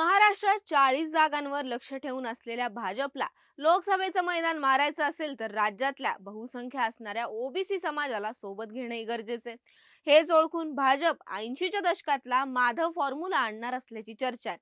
महाराष्ट्रात चाळीस जागांवर लक्ष ठेवून असलेल्या भाजपला लोकसभेचं मैदान मारायचं असेल तर राज्यातल्या बहुसंख्य असणाऱ्या ओबीसी समाजाला सोबत घेणे गरजेचे हेच ओळखून भाजप ऐंशीच्या दशकातला माधव फॉर्म्युला आणणार असल्याची चर्चा आहे.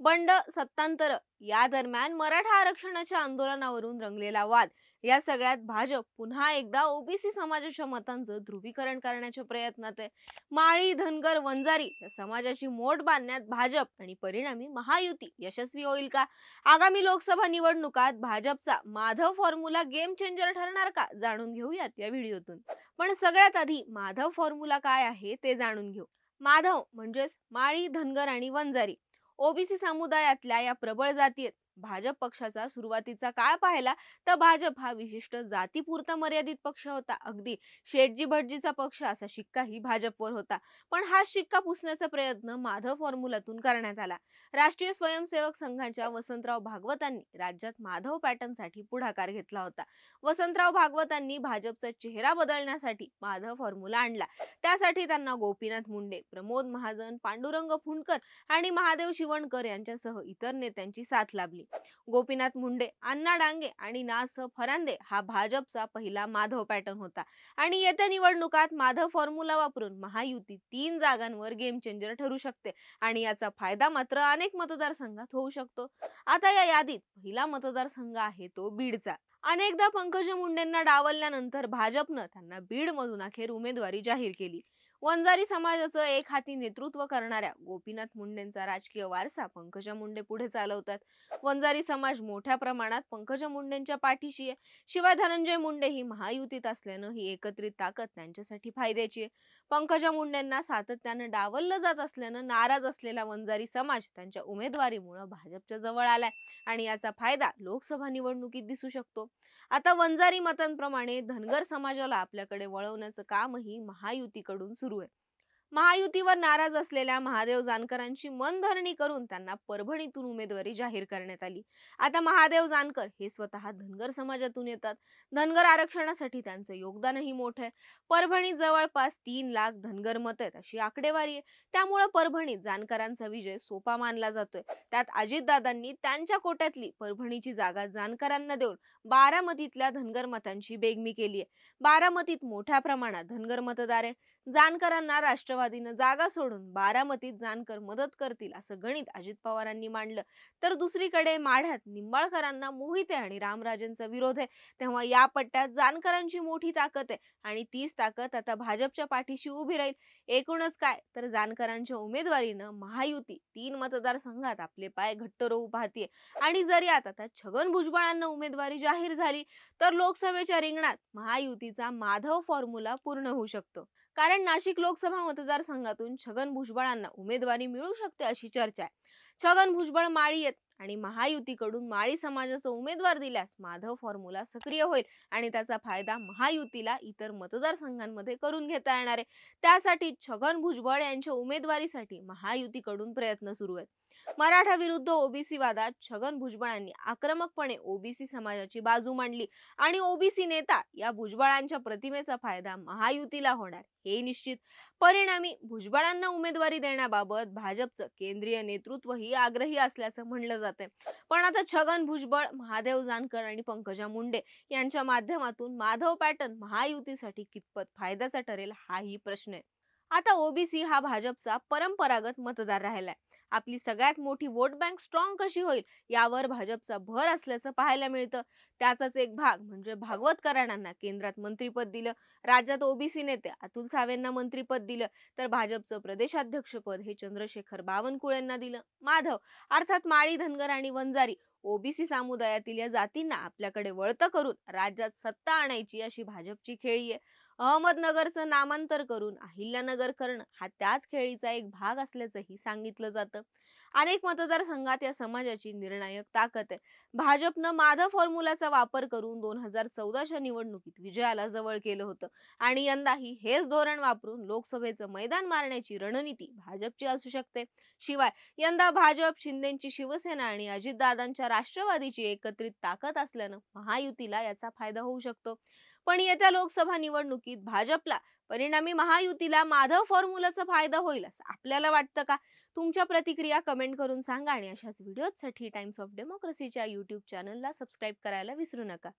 बंड सत्तांतर या दरम्यान मराठा आरक्षणाच्या आंदोलनावरून रंगलेला वाद. या सगळ्यात भाजप पुन्हा एकदा ओबीसी समाजाच्या मतांचं ध्रुवीकरण करण्याच्या प्रयत्नात आहे. माळी धनगर वंजारी या समाजाची मोठ बांधण्यात भाजप आणि परिणामी महायुती यशस्वी होईल का? आगामी लोकसभा निवडणुकात भाजपचा माधव फॉर्म्युला गेम चेंजर ठरणार का? जाणून घेऊयात या व्हिडिओतून. पण सगळ्यात आधी माधव फॉर्म्युला काय आहे ते जाणून घेऊ. माधव म्हणजेच माळी धनगर आणि वंजारी. ओबीसी समुदायातल्या या प्रबळ जाती आहेत. भाजप पक्षाचा सुरुवातीचा काळ पाहिला तर भाजप हा विशिष्ट जातीपुरता मर्यादित पक्ष होता. अगदी शेटजी भटजीचा पक्ष असा शिक्काही भाजपवर होता. पण हा शिक्का पुसण्याचा प्रयत्न माधव फॉर्म्युलातून करण्यात आला. राष्ट्रीय स्वयंसेवक संघाच्या वसंतराव भागवतांनी राज्यात माधव पॅटर्नसाठी पुढाकार घेतला होता. वसंतराव भागवतांनी भाजपचा चेहरा बदलण्यासाठी माधव फॉर्म्युला आणला. त्यासाठी त्यांना गोपीनाथ मुंडे प्रमोद महाजन पांडुरंग फुंडकर आणि महादेव शिवणकर यांच्यासह इतर नेत्यांची साथ लाभली. गोपीनाथ मुंडे अण्णा डांगे आणि नास फरांदे हा भाजपचा पहिला माधव पॅटर्न होता. आणि येत्या निवडणुकात माधव फॉर्म्युला वापरून महायुती तीन जागांवर गेम चेंजर ठरू शकते आणि याचा फायदा मात्र अनेक मतदारसंघात होऊ शकतो. आता या यादीत पहिला मतदारसंघ आहे तो बीडचा. अनेकदा पंकजा मुंडेंना डावलल्यानंतर भाजपनं त्यांना बीडमधून अखेर उमेदवारी जाहीर केली. वंजारी समाजाचं एक हाती नेतृत्व करणाऱ्या गोपीनाथ मुंडेंचा राजकीय वारसा पंकजा मुंडे पुढे चालवतात. वंजारी समाज मोठ्या प्रमाणात पंकजा मुंडेंच्या पाठीशी आहे. शिवाय धनंजय मुंडे ही महायुतीत असल्यानं ही एकत्रित ताकद त्यांच्यासाठी फायद्याची आहे. पंकजा मुंडेंना सातत्यानं डावललं जात असल्यानं नाराज असलेला वंजारी समाज त्यांच्या उमेदवारीमुळे भाजपच्या जवळ आलाय आणि याचा फायदा लोकसभा निवडणुकीत दिसू शकतो. आता वंजारी मतांप्रमाणे धनगर समाजाला आपल्याकडे वळवण्याचं कामही महायुतीकडून सुरू सुरू आहे. महायुतीवर नाराज असलेल्या महादेव जानकरांची मनधरणी करून त्यांना परभणीतून उमेदवारी जाहीर करण्यात आली. आता महादेव जानकर हे स्वतः धनगर समाजातून येतात. धनगर आरक्षणासाठी त्यांचं योगदानही मोठं आहे. परभणीत जवळपास तीन लाख धनगर मत आहेत अशी आकडेवारी आहे. त्यामुळे परभणीत जानकरांचा विजय सोपा मानला जातोय. त्यात अजितदादांनी त्यांच्या कोट्यातली परभणीची जागा जानकरांना देऊन बारामतीतल्या धनगर मतांची बेगमी केली आहे. बारामतीत मोठ्या प्रमाणात धनगर मतदार आहे. जानकरांना राष्ट्रवादीनं जागा सोडून बारामतीत जानकर मदत करतील असं गणित अजित पवारांनी मांडलं. तर दुसरीकडे माढ्यात निंबाळकरांना मोहिते आणि रामराजेंचा विरोध आहे. तेव्हा या पट्ट्यात जानकरांची मोठी ताकद आहे आणि तीच ताकद आता भाजपच्या पाठीशी उभी राहील. एकूणच काय? तर जानकरांच्या उमेदवारीनं महायुती तीन मतदारसंघात आपले पाय घट्ट रोवू पाहतीये. आणि जरी आता छगन भुजबळांना उमेदवारी जाहीर झाली तर लोकसभेच्या रिंगणात महायुतीचा माधव फॉर्म्युला पूर्ण होऊ शकतो. कारण नाशिक लोकसभा मतदारसंघातून छगन भुजबळांना उमेदवारी मिळू शकते अशी चर्चा आहे. छगन भुजबळ माळी आहेत आणि महायुतीकडून माळी समाजाचा उमेदवार दिल्यास माधव फॉर्म्युला सक्रिय होईल आणि त्याचा फायदा महायुतीला इतर मतदारसंघांमध्ये करून घेता येणार आहे. त्यासाठी छगन भुजबळ यांच्या उमेदवारीसाठी महायुतीकडून प्रयत्न सुरू आहेत. मराठा विरुद्ध ओबीसी वादात छगन भुजबळांनी आक्रमकपणे ओबीसी समाजाची बाजू मांडली आणि ओबीसी नेता या भुजबळांच्या प्रतिमेचा फायदा महायुतीला होणार हे निश्चित. परिणामी भुजबळांना उमेदवारी देण्याबाबत भाजपचं केंद्रीय नेतृत्वही आग्रही असल्याचं म्हणलं जाते पण आता छगन भुजबळ महादेव जानकर आणि पंकजा मुंडे यांच्या माध्यमातून माधव पॅटर्न महायुतीसाठी कितपत फायद्याचा ठरेल हाही प्रश्न आहे. आता ओबीसी हा भाजपचा परंपरागत मतदार राहिलाय. आपली सगळ्यात मोठी वोट बँक स्ट्रॉंग कशी होईल यावर भाजपचा भर असल्याचं पाहायला मिळतं. त्याचाच एक भाग म्हणजे भागवत कराडांना केंद्रात मंत्रीपद दिलं राज्यात ओबीसी नेते अतुल सावेंना मंत्रीपद दिलं तर भाजपचं प्रदेशाध्यक्षपद हे चंद्रशेखर बावनकुळेंना दिलं. माधव अर्थात माळी धनगर आणि वंजारी ओबीसी समुदायातील या जातींना आपल्याकडे वळतं करून राज्यात सत्ता आणायची अशी भाजपची खेळी आहे. अहमदनगरचं नामांतर करून अहिल्यानगर करणं हा त्याच खेळीचा एक भाग असल्याचंही सांगितलं जातं. अनेक मतदारसंघात या समाजाची निर्णायक ताकद आहे. भाजपनं माधव फॉर्म्युलाचा वापर करून दोन हजार चौदाच्या निवडणुकीत विजयाला जवळ केलं होतं आणि यंदाही हेच धोरण वापरून लोकसभेचं मैदान मारण्याची रणनीती भाजपची असू शकते. शिवाय यंदा भाजप शिंदेची शिवसेना आणि अजितदादांच्या राष्ट्रवादीची एकत्रित ताकद असल्यानं महायुतीला याचा फायदा होऊ शकतो. पण येत्या लोकसभा निवडणुकीत भाजपला परिणामी महायुतीला माधव फॉर्म्युलाचा फायदा होईल असं आपल्याला वाटतं का? तुमच्या प्रतिक्रिया कमेंट करून सांगा आणि अशाच व्हिडिओसाठी टाइम्स ऑफ डेमोक्रेसीच्या यूट्यूब चॅनलला सबस्क्राईब करायला विसरू नका.